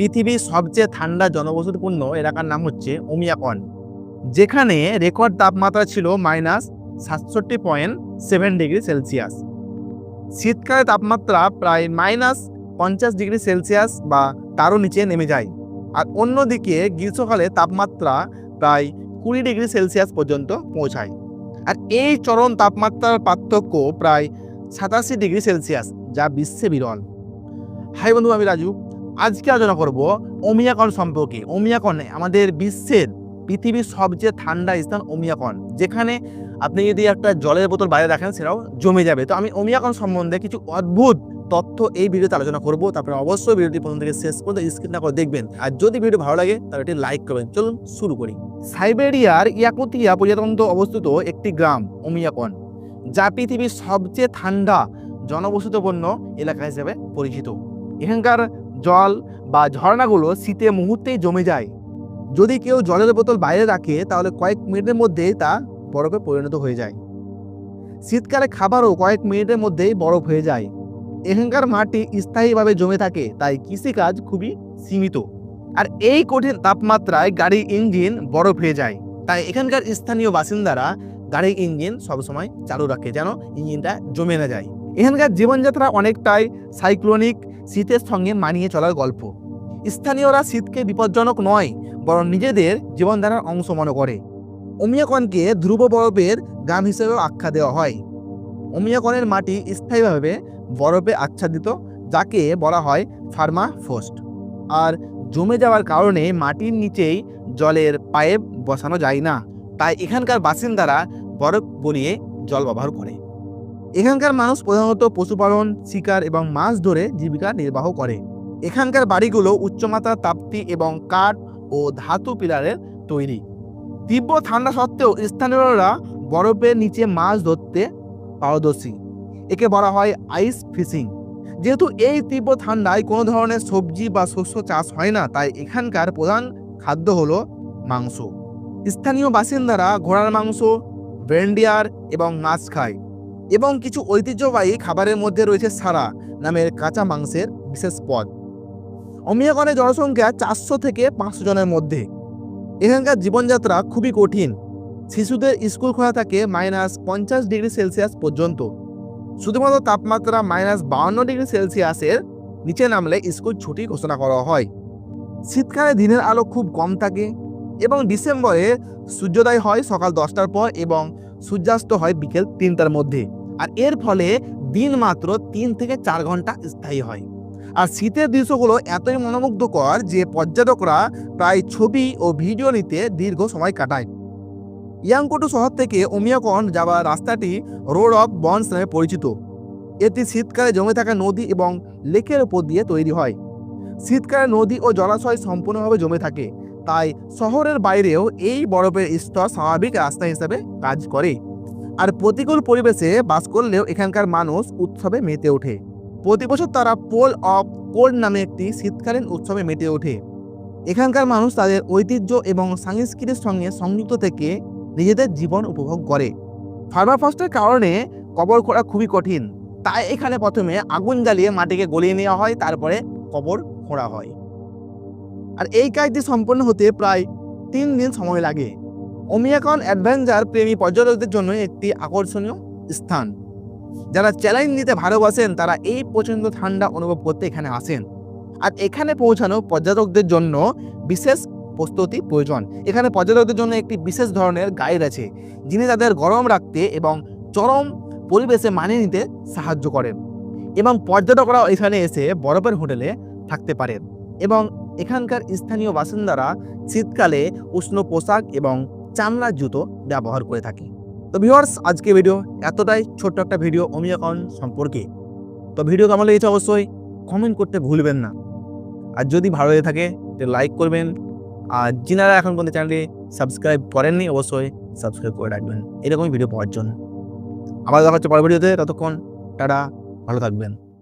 পৃথিবীর সবচেয়ে ঠান্ডা জনবসতিপূর্ণ এলাকার নাম হচ্ছে ওমিয়াকন যেখানে রেকর্ড তাপমাত্রা ছিল মাইনাস সাতষট্টি পয়েন্ট সেভেন ডিগ্রি সেলসিয়াস। শীতকালে তাপমাত্রা প্রায় মাইনাস পঞ্চাশ ডিগ্রি সেলসিয়াস বা তারও নিচে নেমে যায়। আর অন্যদিকে গ্রীষ্মকালে তাপমাত্রা প্রায় কুড়ি ডিগ্রি সেলসিয়াস পর্যন্ত পৌঁছায়। আর এই চরম তাপমাত্রার পার্থক্য প্রায় সাতাশি ডিগ্রি সেলসিয়াস, যা বিশ্বে বিরল। হাই বন্ধু, আমি রাজু। আজকে আলোচনা করব ওমিয়াকন সম্পর্কে। ওমিয়াকন আমাদের বিশ্বের পৃথিবীর সবচেয়ে ঠান্ডা স্থান ওমিয়াকন। যেখানে আপনি যদি একটা জলের বোতল বাইরে রাখেন, সেটাও জমে যাবে। তো আমি ওমিয়াকন সম্বন্ধে কিছু অদ্ভুত তথ্য এই ভিডিওতে আলোচনা করব। তারপরে অবশ্যই ভিডিওটি প্রথম থেকে শেষ পর্যন্ত স্ক্রিন না করে দেখবেন। আর যদি ভিডিও ভালো লাগে, তাহলে এটি লাইক করবেন। চলুন শুরু করি। সাইবেরিয়ার ইয়াকুতিয়া প্রজাতন্ত্র অবস্থিত একটি গ্রাম, ওমিয়াকন, যা পৃথিবীর সবচেয়ে ঠান্ডা, জনবসতিপূর্ণ এলাকা হিসেবে পরিচিত। এখানকার জল বা ঝর্ণাগুলো শীতে মুহূর্তেই জমে যায়। যদি কেউ জলের বোতল বাইরে রাখে, তাহলে কয়েক মিনিটের মধ্যেই তা বরফে পরিণত হয়ে যায়। শীতকালে খাবারও কয়েক মিনিটের মধ্যেই বরফ হয়ে যায়। এখানকার মাটি স্থায়ীভাবে জমে থাকে, তাই কৃষিকাজ খুবই সীমিত। আর এই কঠিন তাপমাত্রায় গাড়ির ইঞ্জিন বরফ হয়ে যায়। তাই এখানকার স্থানীয় বাসিন্দারা গাড়ির ইঞ্জিন সবসময় চালু রাখে, যেন ইঞ্জিনটা জমে না যায়। এখানকার জীবনযাত্রা অনেকটাই সাইক্লোনিক শীতের সঙ্গে মানিয়ে চলার গল্প। স্থানীয়রা শীতকে বিপজ্জনক নয়, বরং নিজেদের জীবনধারার অংশ মনে করে। অমিয়াকনকে ধ্রুব বরফের গ্রাম হিসেবেও আখ্যা দেওয়া হয়। অমিয়াকনের মাটি স্থায়ীভাবে বরফে আচ্ছাদিত, যাকে বলা হয় ফার্মা ফোস্ট আর জমে যাওয়ার কারণে মাটির নিচেই জলের পাইপ বসানো যায় না। তাই এখানকার বাসিন্দারা বরফ গলিয়ে জল ব্যবহার করে। এখানকার মানুষ প্রধানত পশুপালন, শিকার এবং মাছ ধরে জীবিকা নির্বাহ করে। এখানকার বাড়িগুলো উচ্চমাত্রার তাপ্তি এবং কাঠ ও ধাতু পিলারের তৈরি। তীব্র ঠান্ডা সত্ত্বেও স্থানীয়রা বরফের নিচে মাছ ধরতে পারদর্শী। একে বলা হয় আইস ফিশিং যেহেতু এই তীব্র ঠান্ডায় কোনো ধরনের সবজি বা শস্য চাষ হয় না, তাই এখানকার প্রধান খাদ্য হলো মাংস। স্থানীয় বাসিন্দারা ঘোড়ার মাংস ব্রেন্ডিয়ার এবং মাছ খায়। এবং কিছু ঐতিহ্যবাহী খাবারের মধ্যে রয়েছে সারা নামের কাঁচা মাংসের বিশেষ পদ। অমিয়াগণের জনসংখ্যা চারশো থেকে পাঁচশো জনের মধ্যে। এখানকার জীবনযাত্রা খুবই কঠিন। শিশুদের স্কুল খোলা থাকে মাইনাস পঞ্চাশ ডিগ্রি সেলসিয়াস পর্যন্ত। শুধুমাত্র তাপমাত্রা মাইনাস বাউন্ন ডিগ্রি সেলসিয়াসের নিচে নামলে স্কুল ছুটি ঘোষণা করা হয়। শীতকালে দিনের আলো খুব কম থাকে এবং ডিসেম্বরে সূর্যোদয় হয় সকাল দশটার পর এবং সূর্যাস্ত হয় বিকেল তিনটার মধ্যে। আর এর ফলে দিন মাত্র তিন থেকে চার ঘণ্টা স্থায়ী হয়। আর শীতের দৃশ্যগুলো এতই মনোমুগ্ধকর যে পর্যটকরা প্রায় ছবি ও ভিডিও নিতে দীর্ঘ সময় কাটায়। ইয়াংকোটু শহর থেকে ওমিয়াকন যাওয়ার রাস্তাটি রোড অফ বন্স নামে পরিচিত। এটি শীতকালে জমে থাকা নদী এবং লেকের উপর দিয়ে তৈরি হয়। শীতকালে নদী ও জলাশয় সম্পূর্ণভাবে জমে থাকে, তাই শহরের বাইরেও এই বরফের স্তর স্বাভাবিক রাস্তা হিসাবে কাজ করে। আর প্রতিকূল পরিবেশে বাস করলেও এখানকার মানুষ উৎসবে মেতে ওঠে। প্রতি বছর তারা পোল অফ কোল্ড নামে একটি শীতকালীন উৎসবে মেতে ওঠে। এখানকার মানুষ তাদের ঐতিহ্য এবং সংস্কৃতির সঙ্গে সংযুক্ত থেকে নিজেদের জীবন উপভোগ করে। ফার্মাফস্টের কারণে কবর খোঁড়া খুবই কঠিন। তাই এখানে প্রথমে আগুন জ্বালিয়ে মাটিকে গলিয়ে নেওয়া হয়, তারপরে কবর খোঁড়া হয়। আর এই কাজটি সম্পন্ন হতে প্রায় তিন দিন সময় লাগে। ওমিয়াকন অ্যাডভেঞ্চার প্রেমী পর্যটকদের জন্য একটি আকর্ষণীয় স্থান। যারা চ্যালেঞ্জ নিতে ভালোবাসেন, তারা এই প্রচণ্ড ঠান্ডা অনুভব করতে এখানে আসেন। আর এখানে পৌঁছানো পর্যটকদের জন্য বিশেষ প্রস্তুতি প্রয়োজন। এখানে পর্যটকদের জন্য একটি বিশেষ ধরনের গাইড আছে, যিনি তাদের গরম রাখতে এবং চরম পরিবেশে মানিয়ে নিতে সাহায্য করেন। এবং পর্যটকরাও এখানে এসে বরফের হোটেলে থাকতে পারেন। এবং এখানকার স্থানীয় বাসিন্দারা শীতকালে উষ্ণ পোশাক এবং চামড়ার জুতো ব্যবহার করে থাকে। তো ভিউয়ার্স আজকে ভিডিও এতটাই, ছোট্ট একটা ভিডিও অমিয়াকন সম্পর্কে। তো ভিডিও কেমন লেগেছে অবশ্যই কমেন্ট করতে ভুলবেন না। আর যদি ভালো লেগে থাকে লাইক করবেন। আর যিনারা এখন পর্যন্ত চ্যানেলটি সাবস্ক্রাইব করেননি, অবশ্যই সাবস্ক্রাইব করে রাখবেন। এরকমই ভিডিও পাওয়ার জন্য। আবার দেখা হচ্ছে পরের ভিডিওতে ততক্ষণ টাটা, ভালো থাকবেন।